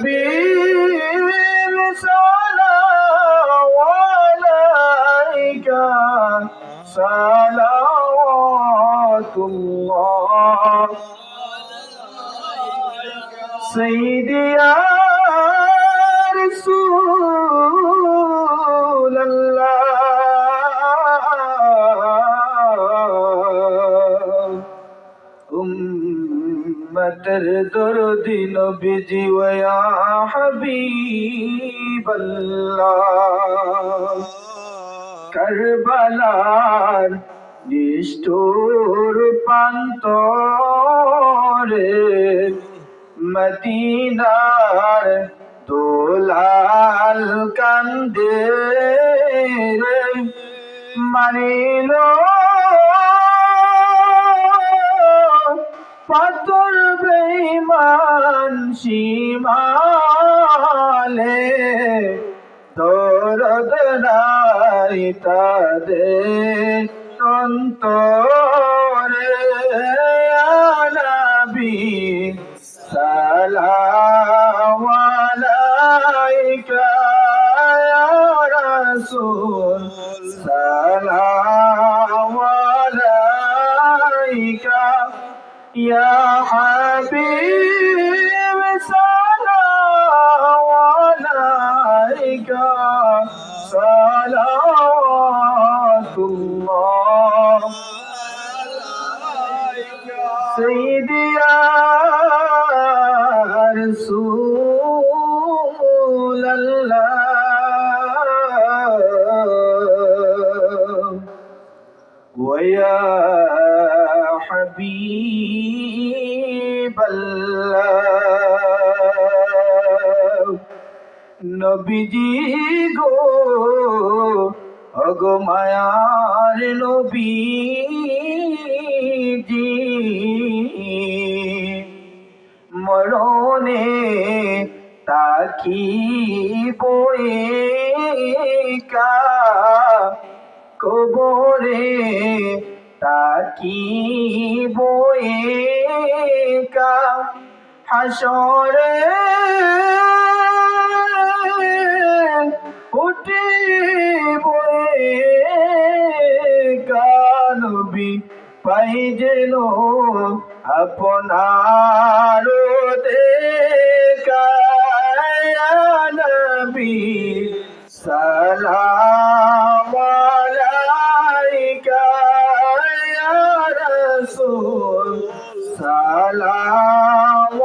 حبيب صلوات عليك صلوات الله. سيدي يا رسول উম্মতের দরদি নবীজি ওয়া হাবিবাল্লাহ। কারবালার নিষ্ঠুর প্রান্তরে মদিনার দোলাল কান্দে মানিল পাথর বেইমান সীমালে দরদ নাই তাদের অন্তরে। আনাবি সালাম আলাইকা রাসূল ইয়া الحبيب سلام عليك صلوات নবীজি গো অগো মায়ার নবীজি। মরণে তাকি বইকা কবরে তাকি বইকা হাসরে উঠে বয়ে কানবি পাই যেন আপনার দেখা নবী সালাম আলাইকা ইয়া রাসূল সালাম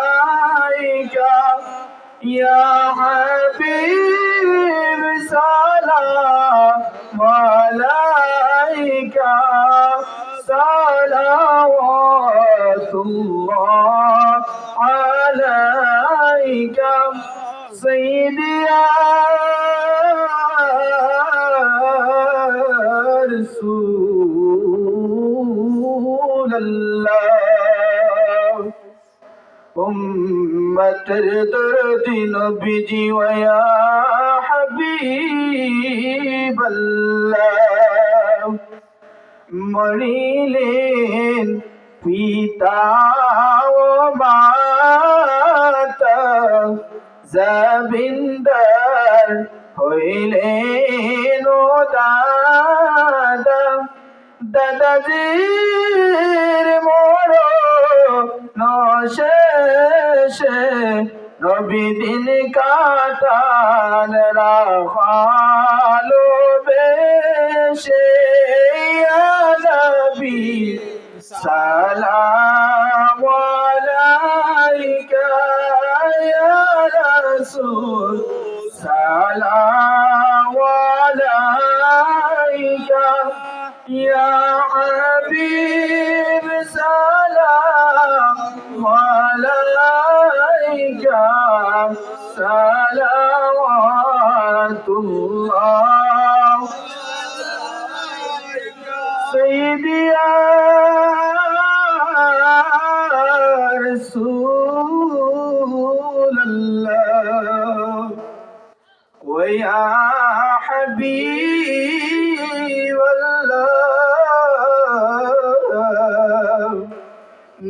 আলাইকা ইয়া হাবিব عليك سيدي يا رسول الله أمة درد نبيجي ويا حبيب الله مريلين পিতা ও মাতা জবিন্দর হইলেন ও দাদা। দাদাজির মোর নশেষে নবী দিন কাটান রাখালো বেশে। سلام عليك يا رسول. سلام عليك يا حبيب. سلام عليك. صلوات الله سيدي حبيب الله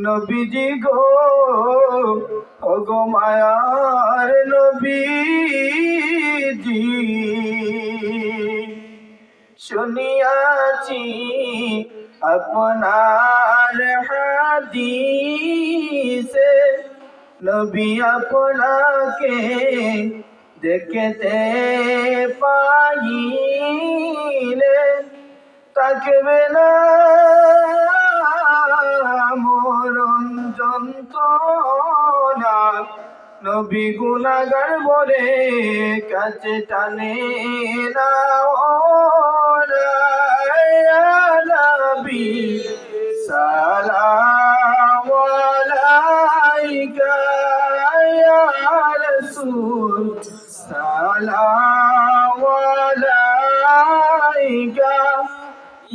নবীজি গো ওগো মায়ার নবীজি শুনিয়াছি আপনার হাদিসে নবী আপনাকে দেখতে পাইলে তাকবে না মরণ যন্ত্রণা। নবী গুনাগার বলে কাছে টানে না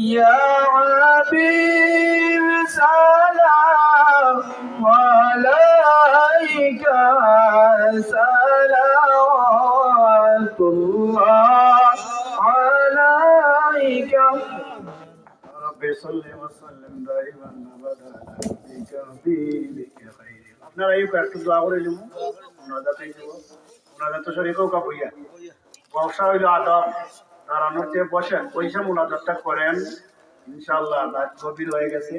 ইয়া হাবিব সালাম আলাইকা সালাওয়াতুল্লাহ আলাইকা رب صل وسلم دائما ابدا على نبيك حبيبك خير আপনারা এই একটু দোয়া করে নিব ওনাদাতে দিব ওনাদের তো শরীরেও কাপড়িয়া ব্যবসা হইল আদব দাঁড়ানোর চেয়ে বসেন পয়সা মোনাজাতটা করেন ইনশাল্লাহ গভীর হয়ে গেছে।